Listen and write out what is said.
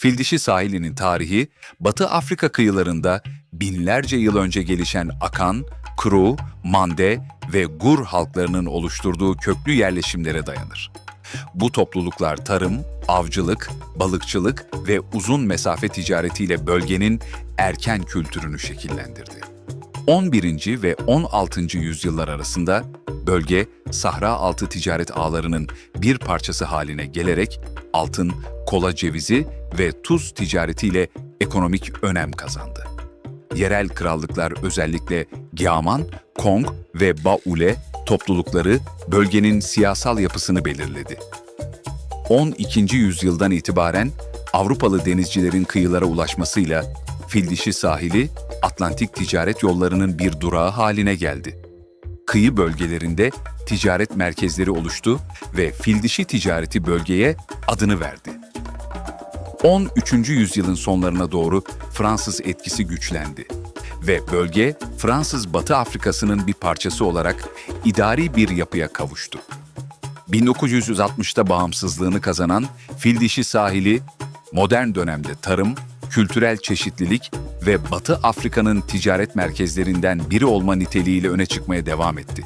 Fildişi sahilinin tarihi, Batı Afrika kıyılarında binlerce yıl önce gelişen Akan, Kru, Mande ve Gur halklarının oluşturduğu köklü yerleşimlere dayanır. Bu topluluklar tarım, avcılık, balıkçılık ve uzun mesafe ticaretiyle bölgenin erken kültürünü şekillendirdi. 11. ve 16. yüzyıllar arasında bölge Sahra altı ticaret ağlarının bir parçası haline gelerek altın, kola cevizi ve tuz ticaretiyle ekonomik önem kazandı. Yerel krallıklar özellikle Giaman, Kong ve Baule toplulukları bölgenin siyasal yapısını belirledi. 12. yüzyıldan itibaren Avrupalı denizcilerin kıyılara ulaşmasıyla Fildişi sahili Atlantik ticaret yollarının bir durağı haline geldi. Kıyı bölgelerinde ticaret merkezleri oluştu ve Fildişi ticareti bölgeye adını verdi. 13. yüzyılın sonlarına doğru Fransız etkisi güçlendi ve bölge Fransız Batı Afrikası'nın bir parçası olarak idari bir yapıya kavuştu. 1960'ta bağımsızlığını kazanan Fildişi sahili, modern dönemde tarım, kültürel çeşitlilik ve Batı Afrika'nın ticaret merkezlerinden biri olma niteliğiyle öne çıkmaya devam etti.